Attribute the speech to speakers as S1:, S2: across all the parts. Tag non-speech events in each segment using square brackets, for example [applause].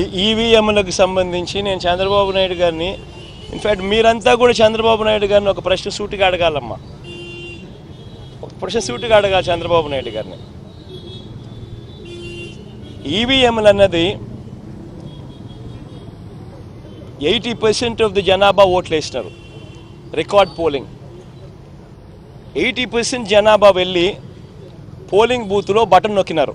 S1: ఈ ఈవీఎంలకు సంబంధించి నేను చంద్రబాబు నాయుడు గారిని ఇన్ఫ్యాక్ట్ మీరంతా కూడా చంద్రబాబు నాయుడు గారిని ఒక ప్రశ్న సూటిగా అడగాలమ్మా. ఒక ప్రశ్న సూటిగా అడగాలి చంద్రబాబు నాయుడు గారిని. ఈవీఎంలు అన్నది ఎయిటీ పర్సెంట్ ఆఫ్ ది జనాభా ఓట్లు వేసినారు రికార్డ్ పోలింగ్ ఎయిటీ పర్సెంట్ జనాభా వెళ్ళి పోలింగ్ బూత్లో బటన్ నొక్కినారు.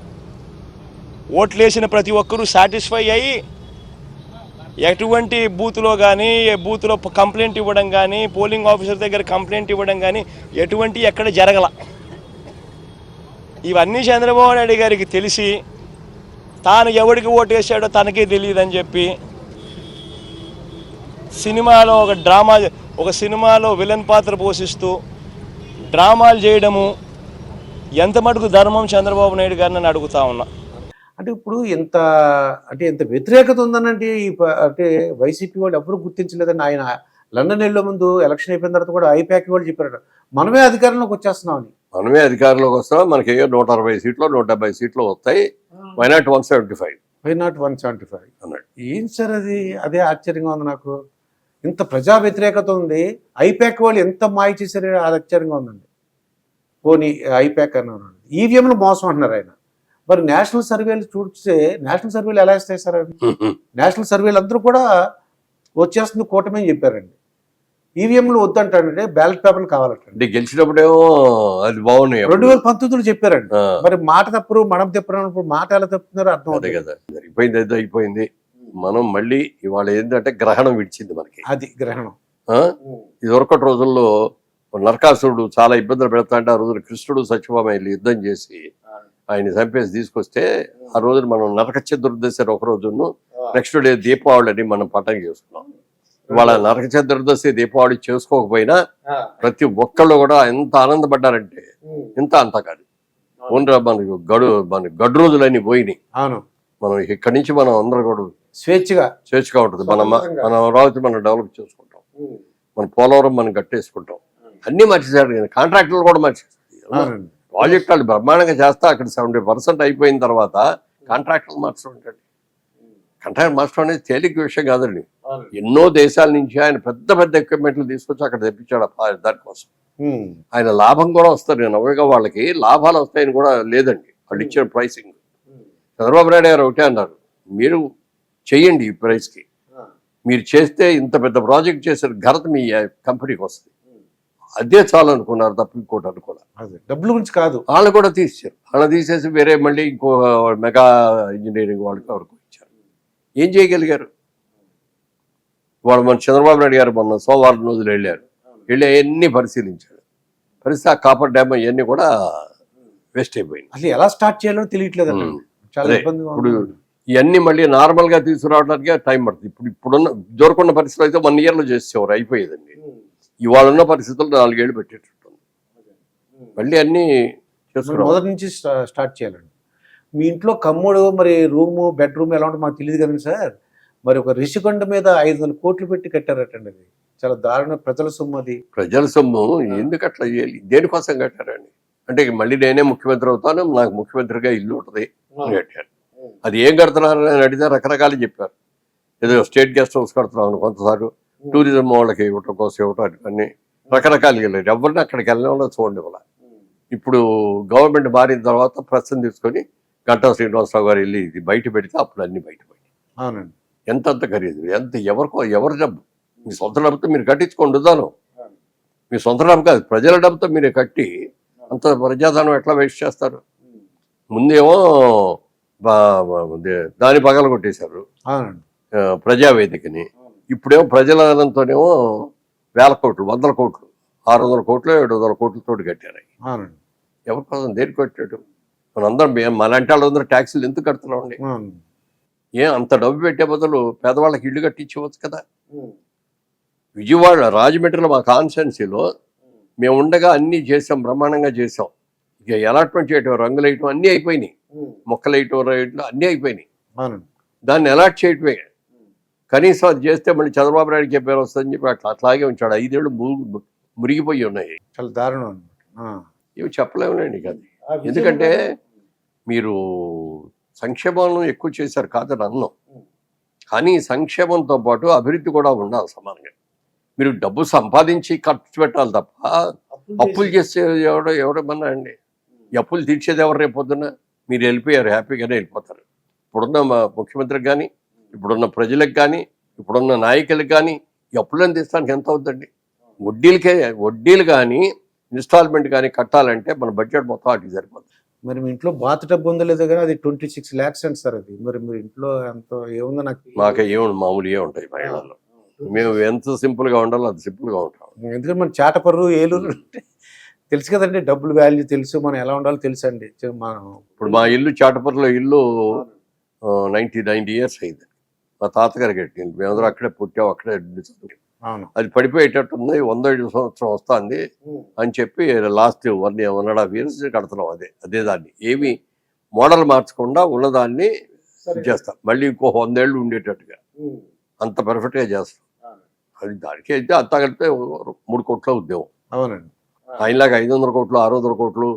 S1: ఓట్లేసిన ప్రతి ఒక్కరూ సాటిస్ఫై అయ్యి ఎటువంటి బూత్లో కానీ బూత్లో కంప్లైంట్ ఇవ్వడం కానీ పోలింగ్ ఆఫీసర్ దగ్గర కంప్లైంట్ ఇవ్వడం కానీ ఎటువంటి ఎక్కడ జరగల. ఇవన్నీ చంద్రబాబు నాయుడు గారికి తెలిసి తాను ఎవరికి ఓటేసాడో తనకే తెలియదని చెప్పి సినిమాలో ఒక డ్రామా ఒక సినిమాలో విలన్ పాత్ర పోషిస్తూ డ్రామాలు చేయడము ఎంత మటుకు ధర్మం చంద్రబాబు నాయుడు గారిని అడుగుతా ఉన్నా.
S2: అంటే ఇప్పుడు ఎంత అంటే ఎంత వ్యతిరేకత ఉందనంటే ఈ అంటే వైసీపీ వాళ్ళు ఎవరు గుర్తించలేదని ఆయన లండన్ వెళ్ళే ముందు ఎలక్షన్ అయిపోయిన తర్వాత కూడా ఐపాక్ వాళ్ళు చెప్పారట మనమే అధికారంలోకి వచ్చేస్తున్నామని.
S3: మనమే అధికారంలోకి వస్తాం మనకి నూట అరవై సీట్లు నూట డెబ్బై సీట్లు వస్తాయి. Why not one seventy five
S2: why not one seventy five
S3: అన్నాడు.
S2: ఏం సార్ అది? అదే ఆశ్చర్యంగా ఉంది నాకు. ఇంత ప్రజా వ్యతిరేకత ఉంది. ఐపాక్ వాళ్ళు ఎంత మాయ చేశారు అది ఆశ్చర్యంగా ఉందండి. పోనీ ఐపాక్ అన్నారు ఈవీఎంలు మోసం అంటున్నారు ఆయన. మరి నేషనల్ సర్వేలు చూస్తే నేషనల్ సర్వేలు ఎలా ఇస్తాయి సార్ అవి నేషనల్ సర్వేలు అందరూ కూడా వచ్చేస్తుంది కూటమి అని చెప్పారండి. ఈవీఎంలు వద్దంటాడంటే బ్యాలెట్ పేపర్లు కావాలంటండి
S3: అంటే గెలిచినప్పుడేమో అది బాగున్నాయి
S2: రెండు వేల పంతొమ్మిదిలో చెప్పారండి. మరి మాట తప్పరు మనం తప్పరు మాట ఎలా తప్పుతున్నారో అర్థం అవుతుంది
S3: కదా. అయిపోయింది ఏదో అయిపోయింది. మనం మళ్ళీ ఇవాళ ఏంటంటే గ్రహణం విడిచింది మనకి.
S2: అది గ్రహణం.
S3: ఆ? ఇదివరకటి రోజుల్లో నరకాసురుడు చాలా ఇబ్బందులు పెడతాంటే ఆ రోజున కృష్ణుడు సత్యభామ యుద్ధం చేసి ఆయన చంపేసి తీసుకొస్తే ఆ రోజున మనం నరక చతుర్దశి ఒక రోజును నెక్స్ట్ డే దీపావళి అని మనం పట్టం చేసుకున్నాం. ఇవాళ నరక చతుర్దశి దీపావళి చేసుకోకపోయినా ప్రతి ఒక్కళ్ళు కూడా ఎంత ఆనందపడ్డారంటే ఇంత అంత కాదు ఓన్రా మనకు గడు మన గడు రోజులన్నీ పోయినాయి.
S2: అవును.
S3: మనం ఇక్కడి నుంచి మనం అందరం కూడా
S2: స్వేచ్ఛగా.
S3: చేర్చుగా ఉంటుంది. మన మన అమరావతి మనం డెవలప్ చేసుకుంటాం. మన పోలవరం మనం కట్టేసుకుంటాం. అన్ని మర్చిసారు కాంట్రాక్టులు కూడా మర్చేస్తారు
S2: అవునండి.
S3: ప్రాజెక్ట్ వాళ్ళు బ్రహ్మాండంగా చేస్తా అక్కడ సెవెంటీ పర్సెంట్ అయిపోయిన తర్వాత కాంట్రాక్టులు మార్చడం ఏంటండి కాంట్రాక్ట్ మార్చడం అనేది తేలిక విషయం కాదండి. ఎన్నో దేశాల నుంచి ఆయన పెద్ద పెద్ద ఎక్విప్మెంట్లు తీసుకొచ్చి అక్కడ తెప్పించాడు దానికోసం. ఆయన లాభం కూడా వస్తారు. నేను అవగా వాళ్ళకి లాభాలు వస్తాయని కూడా లేదండి. వాళ్ళు ఇచ్చిన ప్రైసింగ్ చంద్రబాబు నాయుడు గారు ఒకటే అన్నారు మీరు చెయ్యండి ఈ ప్రైస్కి మీరు చేస్తే ఇంత పెద్ద ప్రాజెక్ట్ చేసే ఘనత మీ కంపెనీకి వస్తుంది. అదే చాలు అనుకున్నారు తప్ప ఇంకోటి
S2: అదే డబ్బుల గురించి కాదు.
S3: వాళ్ళు కూడా తీసారు వాళ్ళు తీసేసి వేరే మళ్ళీ ఇంకో మెగా ఇంజనీరింగ్ వాళ్ళకి ఎవరికి ఇచ్చారు. ఏం చేయగలిగారు? వాళ్ళు మన చంద్రబాబు నాయుడు గారు మొన్న సోమవారం రోజులు వెళ్ళారు. వెళ్ళి అవన్నీ పరిశీలించాడు. పరిస్థితి ఆ కాపర్ డ్యామ్ అవన్నీ కూడా వేస్ట్ అయిపోయింది.
S2: అసలు ఎలా స్టార్ట్ చేయాలో తెలియట్లేదు. చాలా ఇబ్బందిగా
S3: ఇప్పుడు ఇవన్నీ మళ్ళీ నార్మల్గా తీసుకురావడానికి టైం పడుతుంది. ఇప్పుడు ఇప్పుడున్న దొరకున్న పరిస్థితులు అయితే వన్ ఇయర్లో చేసేవారు అయిపోయేదండి. ఇవాళ ఉన్న పరిస్థితులు నాలుగేళ్ళు పెట్టేటట్టుంది. మళ్ళీ అన్ని
S2: మొదటి నుంచి స్టా- స్టార్ట్ చేయాలండి. మీ ఇంట్లో కమ్ముడు మరి రూము బెడ్రూమ్ ఎలా ఉంటుందో మాకు తెలియదు కదండి సార్. మరి ఒక రిషికొండ మీద ఐదు వందల కోట్లు పెట్టి కట్టారటండి అది. చాలా దారుణ. ప్రజల సొమ్ము అది.
S3: ప్రజల సొమ్ము ఎందుకు అట్లా చేయాలి? దేనికోసం కట్టారండి? అంటే మళ్ళీ నేనే ముఖ్యమంత్రి అవుతాను నాకు ముఖ్యమంత్రిగా ఇల్లు ఉంటుంది కట్టారు. అది ఏం కడుతున్నారు అని అడిగితే రకరకాలు చెప్పారు. ఏదో స్టేట్ గెస్ట్ హౌస్ కడుతున్నాను కొంతసారి టూరిజం వాళ్ళకి ఇవ్వటం కోసం ఇవ్వటం అన్ని రకరకాలుగా వెళ్ళారు ఎవరిని అక్కడికి వెళ్ళిన వాళ్ళు చూడండి వాళ్ళ ఇప్పుడు గవర్నమెంట్ మారిన తర్వాత ప్రశ్న తీసుకొని గంటా శ్రీనివాసరావు గారు వెళ్ళి ఇది బయట పెడితే అప్పుడు అన్ని బయట
S2: అవునండి.
S3: ఎంత అంత ఖరీదు ఎంత ఎవరికో ఎవరి డబ్బు. మీ సొంత డబ్బుతో మీరు కట్టించుకోండి దాను మీ సొంత డబ్బు కాదు ప్రజల డబ్బుతో మీరు కట్టి అంత ప్రజాధనం ఎట్లా వేస్ట్ చేస్తారు? ముందేమో దాని పగల కొట్టేశారు ప్రజావేదికని. ఇప్పుడేమో ప్రజలతోనేమో వేల కోట్లు వందల కోట్లు ఆరు వందల కోట్లు ఏడు వందల కోట్లతో కట్టారు ఎవరి కోసం దేనికి కట్టాడు? మనందరం మేము మలాంటి వాళ్ళందరూ ట్యాక్సీలు ఎందుకు కడుతున్నామండి? ఏం అంత డబ్బు పెట్టే బదులు పేదవాళ్ళకి ఇల్లు కట్టించవచ్చు కదా? విజయవాడ రాజమండ్రిలో మా కాన్స్టెన్సీలో మేము ఉండగా అన్నీ చేసాం బ్రహ్మాండంగా చేసాం. ఇక అలాట్మెంట్ చేయటం రంగులు వేయటం అన్నీ అయిపోయినాయి. మొక్కలు వేయటం రేయటం అన్నీ అయిపోయినాయి. దాన్ని అలాట్ చేయటమే. కనీసం అది చేస్తే మళ్ళీ చంద్రబాబు నాయుడుకి ఏ పేరు వస్తుందని చెప్పి అట్లా అట్లాగే ఉంచాడు. ఐదేళ్ళు ము- మురిగిపోయి ఉన్నాయి.
S2: చాలా దారుణం.
S3: ఇవి చెప్పలేములేండి ఇక అది. ఎందుకంటే మీరు సంక్షేమం ఎక్కువ చేశారు కాదని అన్నాం. కానీ సంక్షేమంతో పాటు అభివృద్ధి కూడా ఉండాలి సమానంగా. మీరు డబ్బు సంపాదించి ఖర్చు పెట్టాలి తప్ప అప్పులు చేస్తే ఎవడో ఎవడమన్నా అండి. అప్పులు తీర్చేది ఎవరు రేపు పొద్దున్న? మీరు వెళ్ళిపోయారు హ్యాపీగానే వెళ్ళిపోతారు. ఇప్పుడున్న మా ముఖ్యమంత్రికి కానీ ఇప్పుడున్న ప్రజలకు కానీ ఇప్పుడున్న నాయకులకు కానీ అప్పులను తీస్తానికి ఎంత అవుతుందండి? వడ్డీలకే వడ్డీలు కానీ ఇన్స్టాల్మెంట్ కానీ కట్టాలంటే మన బడ్జెట్ మొత్తం వాటికి సరిపోతుంది
S2: మరి మీ ఇంట్లో బాత్ టబ్ ఉందో లేదో కానీ అది ట్వంటీ సిక్స్ ల్యాక్స్ అండి సార్ అది. మరి మీరు ఇంట్లో ఎంత ఏముందో నాకు?
S3: మాకు ఏమి మామూలుగా ఉంటాయి మహిళల్లో మేము ఎంత సింపుల్గా ఉండాలో అంత సింపుల్గా ఉంటాం.
S2: ఎందుకంటే మన చాటపర్రు ఏలూరు అంటే తెలుసు కదండి డబ్బులు వాల్యూ తెలుసు మనం ఎలా ఉండాలో తెలుసు అండి మనం
S3: ఇప్పుడు మా ఇల్లు చాటపర్లో ఇల్లు నైంటీ నైంటీ ఇయర్స్ అయింది. మా తాతగారు కట్టింది మేమందరం అక్కడే పుట్టాం అక్కడే అది పడిపోయేటట్టు ఉంది వంద సంవత్సరం వస్తుంది అని చెప్పి last one one and half years కడుతున్నాం అదే అదే దాన్ని. ఏమి మోడల్ మార్చకుండా ఉన్నదాన్ని చేస్తాం. మళ్ళీ ఇంకో వందేళ్ళు ఉండేటట్టుగా. అంత పర్ఫెక్ట్గా చేస్తాం. అది దానికి అయితే అంతా కలిపితే మూడు కోట్ల ఉద్యోగం.
S2: అవునండి.
S3: ఆయనలాగా ఐదు వందల కోట్లు ఆరు వందల కోట్లు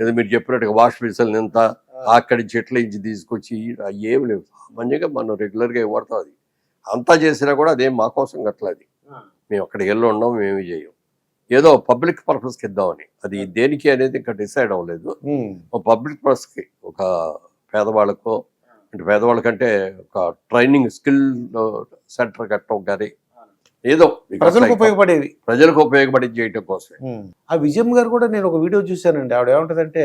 S3: ఏదో మీరు చెప్పినట్టుగా వాష్ బేసిన్ ఎంత అక్కడి చెట్ల నుంచి తీసుకొచ్చి అవి ఏమి లేవు. సామాన్యంగా మనం రెగ్యులర్గా వాడతాం అది అంతా చేసినా కూడా అదేం మా కోసం కట్టలేదు మేము అక్కడికి వెళ్ళి ఉన్నాం మేమేమి చేయం ఏదో పబ్లిక్ పర్పస్కి ఇద్దామని. అది దేనికి అనేది ఇంకా డిసైడ్ అవ్వలేదు. పబ్లిక్ పర్పస్కి ఒక పేదవాళ్ళకో అంటే పేదవాళ్ళకంటే ఒక ట్రైనింగ్ స్కిల్ సెంటర్ కట్టడం కానీ ఏదో
S2: ప్రజలకు
S3: అట్లా
S2: ఉపయోగపడేవి
S3: ప్రజలకు ఉపయోగపడి చేయటం
S2: ఉమ్. ఆ విజయం గారు కూడా నేను ఒక వీడియో చూశానండి. ఆవిడ ఏమంటదంటే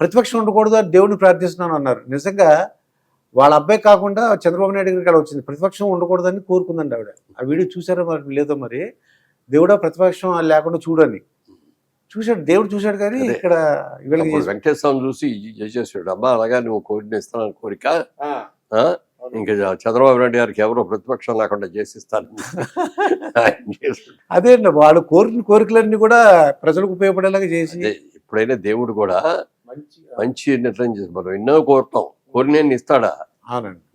S2: ప్రతిపక్షం ఉండకూడదు అని దేవుడిని ప్రార్థిస్తున్నాను అన్నారు. నిజంగా వాళ్ళ అబ్బాయి కాకుండా చంద్రబాబు నాయుడు గారికి అలా వచ్చింది. ప్రతిపక్షం ఉండకూడదని కోరుకుందండి ఆవిడ. ఆ వీడియో చూసారో మరి? లేదో మరి? దేవుడా ప్రతిపక్షం లేకుండా చూడని చూశాడు. దేవుడు చూశాడు కానీ. ఇక్కడ
S3: వెంకటేశ్వరం చూసి చేసేసాడు. అమ్మా అలాగా నువ్వు కోరిన ఇస్తానని కోరిక? ఇంకా చంద్రబాబు నాయుడు గారికి ఎవరో ప్రతిపక్షం లేకుండా చేసిస్తాను. [laughs]
S2: అదే అండి. వాళ్ళు కోరిన కోరికలన్నీ కూడా ప్రజలకు ఉపయోగపడేలాగా చేసి
S3: ఎప్పుడైనా దేవుడు కూడా మంచి నిర్ణయం చేసి మనం ఎన్నో కోరుతాం. కోరిన ఇస్తాడా?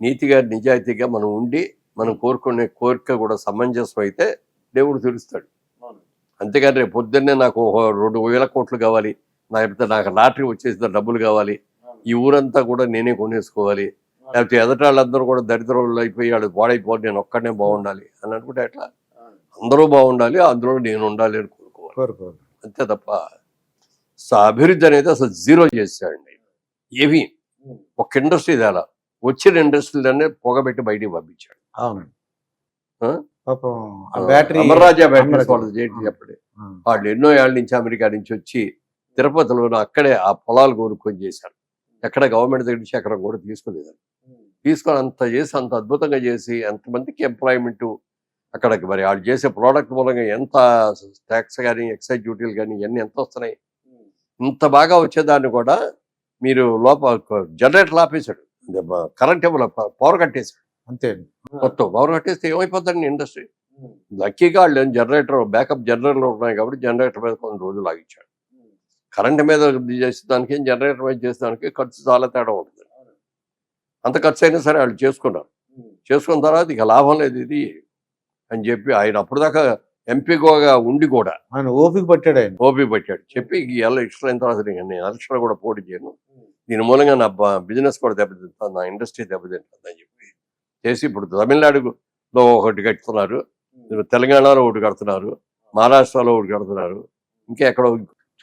S3: నీతిగా నిజాయితీగా మనం ఉండి మనం కోరుకునే కోరిక కూడా సమంజసం అయితే దేవుడు తెలుస్తాడు అంతేగాని రేపు పొద్దున్నే నాకు రెండు వేల కోట్లు కావాలి. లేకపోతే నాకు లాటరీ వచ్చేసిన డబ్బులు కావాలి. ఈ ఊరంతా కూడా నేనే కొనేసుకోవాలి. లేకపోతే ఎదట వాళ్ళందరూ కూడా దరిద్రులు అయిపోయి వాళ్ళు పాడైపోయి నేను ఒక్కడనే బాగుండాలి అని అనుకుంటే ఎట్లా? అందరూ బాగుండాలి. అందులో నేను ఉండాలి అని కోరుకోవాలి. అంతే తప్ప అభివృద్ధి అనేది అసలు జీరో చేశాడండి. ఏవి? ఒక ఇండస్ట్రీ తేలా వచ్చిన ఇండస్ట్రీలనే పొగబెట్టి బయటికి పంపించాడు.
S2: అవునండి. బ్యాటరీ
S3: చెప్పండి? వాళ్ళు ఎన్నో ఏళ్ళ నుంచి అమెరికా నుంచి వచ్చి తిరుపతిలో అక్కడే ఆ పొలాలు కోరుకొని చేశారు. ఎక్కడ గవర్నమెంట్ దగ్గర నుంచి ఎక్కడ కూడా తీసుకోలేదు. తీసుకొని అంత చేసి అంత అద్భుతంగా చేసి ఎంతమందికి ఎంప్లాయ్మెంట్ అక్కడ మరి వాళ్ళు చేసే ప్రోడక్ట్ మూలంగా ఎంత ట్యాక్స్ కానీ ఎక్సైజ్ డ్యూటీలు కానీ ఇవన్నీ ఎంత వస్తున్నాయి? ఇంత బాగా వచ్చేదాన్ని కూడా మీరు లోపల జనరేటర్ ఆపేశాడు కరెంట్ ఇవ్వలే పవర్ కట్టేశాడు.
S2: అంతే
S3: మొత్తం పవర్ కట్టేస్తే ఏమైపోతుందండి ఇండస్ట్రీ? లక్కీగా వాళ్ళు జనరేటర్ బ్యాకప్ జనరేటర్లు ఉన్నాయి కాబట్టి జనరేటర్ మీద కొన్ని రోజులు ఆగించాడు కరెంట్ మీద చేసేదానికి జనరేటర్ మీద చేసేదానికి ఖర్చు చాలా తేడా ఉంటుంది. అంత ఖర్చు అయినా సరే వాళ్ళు చేసుకున్నారు. చేసుకున్న తర్వాత ఇక లాభం లేదు ఇది అని చెప్పి ఆయన అప్పటిదాకా ఎంపీగా ఉండి కూడా
S2: ఆయన ఓపిక పట్టాడు ఆయన.
S3: ఓపీ పెట్టాడు. చెప్పి ఈ ఎల్ల ఇష్టం అయిన తర్వాత నేను ఎలక్షన్ కూడా పోటీ చేయను. దీని మూలంగా నా బిజినెస్ కూడా దెబ్బతింటుంది నా ఇండస్ట్రీ దెబ్బతింటుంది అని చెప్పి చేసి ఇప్పుడు తమిళనాడులో ఒకటి కడుతున్నారు తెలంగాణలో ఒకటి కడుతున్నారు మహారాష్ట్రలో ఒకటి కడుతున్నారు ఇంకా ఎక్కడో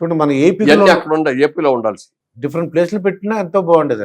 S2: చూడండి మన
S3: ఇవన్నీ అక్కడ ఉండాలి ఏపీలో ఉండాల్సి
S2: డిఫరెంట్ ప్లేస్లు పెట్టినా ఎంతో బాగుండేది